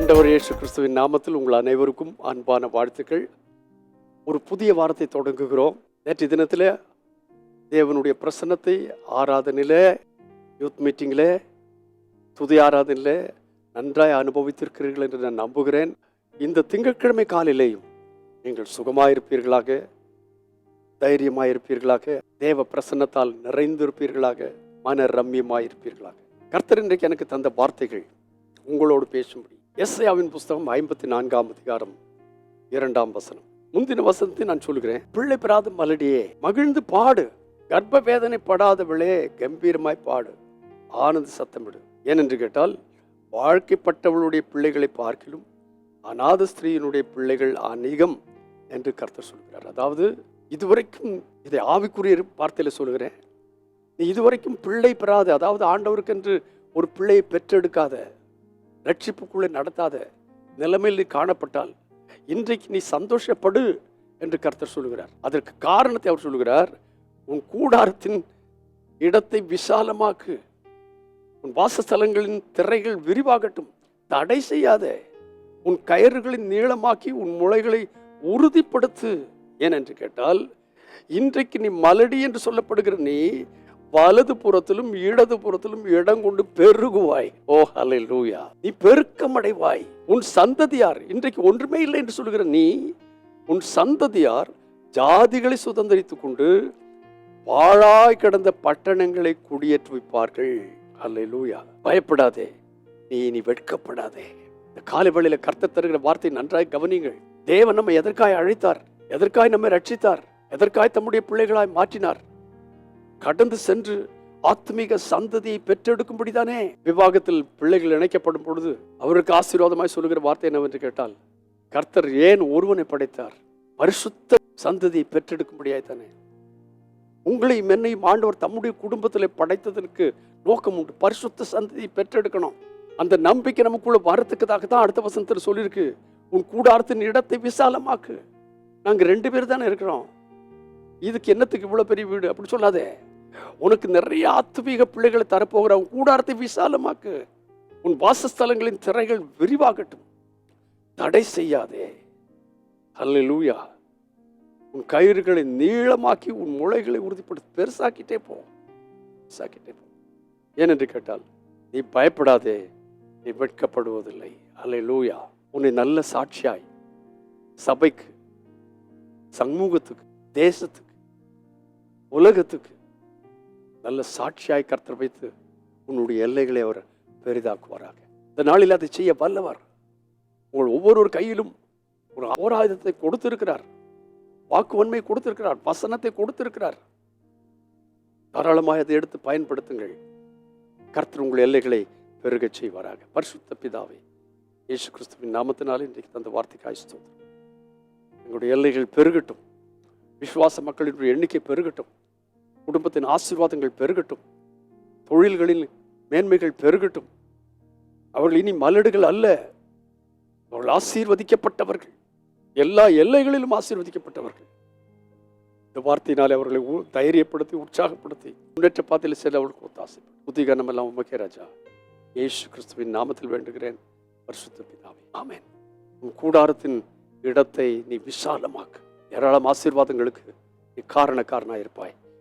ஆண்டவர் இயேசு கிறிஸ்துவின் நாமத்தில் உங்கள் அனைவருக்கும் அன்பான வாழ்த்துக்கள். ஒரு புதிய வாரத்தை தொடங்குகிறோம். நேற்று தினத்தில் தேவனுடைய பிரசன்னத்தை ஆராதனையில் யூத் மீட்டிங்கில் துதி ஆராதனையில் நன்றாய் அனுபவித்திருக்கிறீர்கள் என்று நான் நம்புகிறேன். இந்த திங்கட்கிழமை காலையிலேயும் நீங்கள் சுகமாயிருப்பீர்களாக தைரியமாயிருப்பீர்களாக தேவ பிரசன்னத்தால் நிறைந்திருப்பீர்களாக மன ரம்யமாயிருப்பீர்களாக. கர்த்தர் இன்றைக்கு எனக்கு தந்த வார்த்தைகள் உங்களோடு பேசும்படி. எஸ்ஐயாவின் புஸ்தகம் ஐம்பத்தி நான்காம் அதிகாரம் இரண்டாம் வசனம். முந்தின வசனத்தை நான் சொல்கிறேன் பிள்ளை பெறாத மலடியே மகிழ்ந்து பாடு. கர்ப்ப வேதனை படாதவளே கம்பீரமாய் பாடு. ஆனந்த சத்தமிடு ஏனென்று கேட்டால் வாழ்க்கைப்பட்டவளுடைய பிள்ளைகளை பார்க்கிலும் அநாத ஸ்திரீயினுடைய பிள்ளைகள் அநேகம் என்று கர்த்தர் சொல்கிறார். அதாவது இதுவரைக்கும் இதை ஆவிக்குரிய வார்த்தையில் சொல்கிறேன் நீ இதுவரைக்கும் பிள்ளை பெறாத அதாவது ஆண்டவருக்கென்று ஒரு பிள்ளையை பெற்றெடுக்காத ரட்சிப்புக்குள்ளே நடத்தாத நிலைமையில் நீ காணப்பட்டால் இன்றைக்கு நீ சந்தோஷப்படு என்று கர்த்தர் சொல்கிறார் அதற்கு காரணத்தை அவர் சொல்கிறார் உன் கூடாரத்தின் இடத்தை விசாலமாக்கு. உன் வாசஸ்தலங்களின் திரைகள் விரிவாகட்டும். தடை செய்யாத உன் கயிறுகளின் நீளமாக்கி உன் முளைகளை உறுதிப்படுத்து. ஏனென்று கேட்டால் இன்றைக்கு நீ மலடி என்று சொல்லப்படுகிற நீ வலது புறத்திலும் இடது புறத்திலும் இடம் கொண்டு பெருகுவாய். ஓ ஹலை லூயா நீ பெருக்கமடைவாய். உன் சந்ததியார் இன்றைக்கு ஒன்றுமே இல்லை என்று சொல்கிற நீ உன் சந்ததியார் ஜாதிகளை சுதந்திரித்துக் கொண்டு பாழாய் கிடந்த பட்டணங்களை குடியேற்றுவிப்பார்கள் அல்லை லூயா பயப்படாதே. நீ இனி வெட்கப்படாதே. இந்த காலை வழியில் கர்த்த தருகிற வார்த்தை நன்றாய் கவனிங்கள் தேவன் நம்மை எதற்காய் அழைத்தார்? எதற்காய் நம்மை ரட்சித்தார் எதற்காய் தம்முடைய பிள்ளைகளாய் மாற்றினார்? கடந்து சென்று ஆத்மீக சந்ததியை பெற்றெடுக்கும்படிதானே விவாகத்தில் பிள்ளைகள் இணைக்கப்படும் பொழுது அவருக்கு ஆசீர்வாதமாய் சொல்லுகிற வார்த்தை என்னவென்று கேட்டால் கர்த்தர் ஏன் ஒருவனை படைத்தார்? பரிசுத்த சந்ததியை பெற்றெடுக்கும்படியாய் தானே உங்களையும் என்னையும் ஆண்டவர் தம்முடைய குடும்பத்தில் படைத்ததற்கு நோக்கம் உண்டு. பரிசுத்த சந்ததியை பெற்றெடுக்கணும். அந்த நம்பிக்கை நமக்குள்ள வரத்துக்குதாக தான் அடுத்த வசனத்தில் சொல்லியிருக்கு. உன் கூடாரத்தின் இடத்தை விசாலமாக்கு. நாங்க ரெண்டு பேர் தானே இருக்கிறோம். இதுக்கு என்னத்துக்கு இவ்வளவு பெரிய வீடு? அப்படி சொல்லாதே. உனக்கு நிறைய ஆத்மீக பிள்ளைகளை தரப்போகிற அவன் கூடாரத்தை விசாலமாக்கு. உன் வாசஸ்தலங்களின் திரைகள் விரிவாகட்டும். தடை செய்யாதே. அல்லேலூயா. உன் கயிறுகளை நீளமாக்கி உன் முளைகளை உறுதிப்படுத்தி பெருசாக்கிட்டே போ. பெருசாக்கிட்டே போ. ஏனென்று கேட்டால் நீ பயப்படாதே. நீ வெட்கப்படுவதில்லை. அல்லேலூயா. உன்னை நல்ல சாட்சியாய். சபைக்கு சமூகத்துக்கு தேசத்துக்கு உலகத்துக்கு நல்ல சாட்சியாய் கர்த்தர் வைத்து உன்னுடைய எல்லைகளை அவர் பெரிதாக்குவாராக. இந்த நாளில் அதை செய்ய வல்லவர். உங்கள் ஒவ்வொரு கையிலும் ஒரு அபராதத்தை கொடுத்திருக்கிறார். வாக்குவன்மை கொடுத்திருக்கிறார். வசனத்தை கொடுத்திருக்கிறார். தாராளமாக அதை எடுத்து பயன்படுத்துங்கள். கர்த்தர் உங்கள் எல்லைகளை பெருகச் செய்வாராக. பரிசுத்த பிதாவை இயேசு கிறிஸ்துவின் நாமத்தினாலே இன்றைக்கு தந்த வார்த்தைக்கு ஆயிஸ்தோம் எங்களுடைய எல்லைகள் பெருகட்டும். விசுவாச மக்களினுடைய எண்ணிக்கை பெருகட்டும். குடும்பத்தின் ஆசீர்வாதங்கள் பெருகட்டும். தொழில்களில் மேன்மைகள் பெருகட்டும். அவர்கள் இனி மலடுகள் அல்ல. அவர்கள் ஆசீர்வதிக்கப்பட்டவர்கள். எல்லா எல்லைகளிலும் ஆசீர்வதிக்கப்பட்டவர்கள். இந்த வார்த்தையினாலே அவர்களை உ- தைரியப்படுத்தி உற்சாகப்படுத்தி முன்னேற்ற பாதையில் செல்ல அவர்களுக்கு ஒத்தாசை புத்திகரணம் எல்லாம் உமக்கே ராஜா. ஏசு கிறிஸ்துவின் நாமத்தில் வேண்டுகிறேன். பரிசுத்த பிதாவே. ஆமேன். உன் கூடாரத்தின் இடத்தை நீ விசாலமாக்கு. ஏராளம் ஆசீர்வாதங்களுக்கு நீ காரணக்காரனாக இருப்பாய்